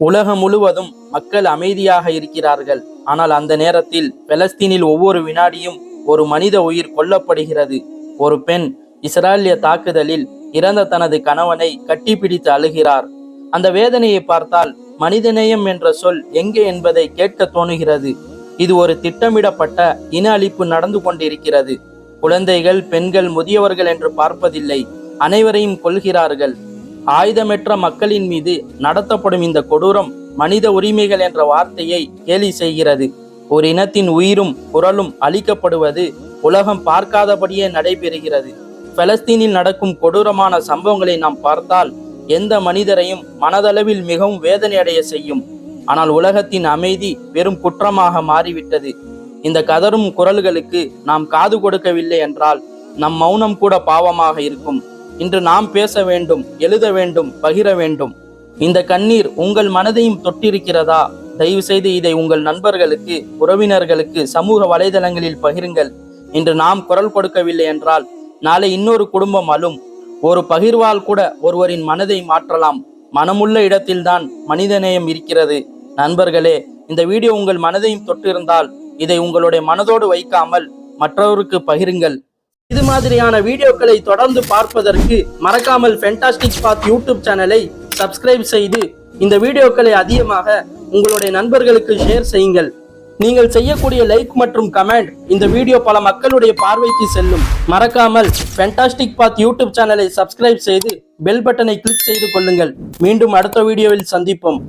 உலகம் முழுவதும் மக்கள் அமைதியாக இருக்கிறார்கள். ஆனால் அந்த நேரத்தில் பெலஸ்தீனில் ஒவ்வொரு வினாடியும் ஒரு மனித உயிர் கொல்லப்படுகிறது. ஒரு பெண் இஸ்ராயலிய தாக்குதலில் இறந்த தனது கணவனை கட்டிப்பிடித்து அழுகிறார். அந்த வேதனையை பார்த்தால் மனிதநேயம் என்ற சொல் எங்கே என்பதை கேட்க தோணுகிறது. இது ஒரு திட்டமிடப்பட்ட இன அழிப்பு நடந்து கொண்டிருக்கிறது. குழந்தைகள் பெண்கள் முதியவர்கள் என்று பார்ப்பதில்லை. அனைவரையும் கொள்கிறார்கள் ஆயுதமற்ற மக்களின் மீது நடத்தப்படும் இந்த கொடூரம் மனித உரிமைகள் என்ற வார்த்தையை கேலி செய்கிறது. ஒரு இனத்தின் உயிரும் குரலும் அழிக்கப்படுவது உலகம் பார்க்காதபடியே நடைபெறுகிறது. பலஸ்தீனில் நடக்கும் கொடூரமான சம்பவங்களை நாம் பார்த்தால் எந்த மனிதரையும் மனதளவில் மிகவும் வேதனையடைய செய்யும். ஆனால் உலகத்தின் அமைதி வெறும் குற்றமாக மாறிவிட்டது. இந்த கதரும் குரல்களுக்கு நாம் காது கொடுக்கவில்லை என்றால் நம் மௌனம் கூட பாவமாக இருக்கும். இன்று நாம் பேச வேண்டும் எழுத வேண்டும் பகிர வேண்டும். இந்த கண்ணீர் உங்கள் மனதையும் தொட்டிருக்கிறதா? தயவு செய்து இதை உங்கள் நண்பர்களுக்கு உறவினர்களுக்கு சமூக வலைதளங்களில் பகிருங்கள். இன்று நாம் குரல் கொடுக்கவில்லை என்றால் நாளை இன்னொரு குடும்பம் அழும். ஒரு பகிர்வால் கூட ஒருவரின் மனதை மாற்றலாம். மனமுள்ள இடத்தில்தான் மனிதநேயம் இருக்கிறது. நண்பர்களே இந்த வீடியோ உங்கள் மனதையும் தொட்டிருந்தால் இதை உங்களுடைய மனதோடு வைக்காமல் மற்றவருக்கு பகிருங்கள். இது மாதிரியான வீடியோக்களை தொடர்ந்து பார்ப்பதற்கு மறக்காமல் ஃபென்டாஸ்டிக் பாத் யூடியூப் சேனலை சப்ஸ்கிரைப் செய்து இந்த வீடியோக்களை அதிகமாக உங்களுடைய நண்பர்களுக்கு ஷேர் செய்யுங்கள். நீங்கள் செய்யக்கூடிய லைக் மற்றும் கமெண்ட் இந்த வீடியோ பல மக்களுடைய பார்வைக்கு செல்லும். மறக்காமல் ஃபென்டாஸ்டிக் பாத் யூடியூப் சேனலை சப்ஸ்கிரைப் செய்து பெல் பட்டனை கிளிக் செய்து கொள்ளுங்கள். மீண்டும் அடுத்த வீடியோவில் சந்திப்போம்.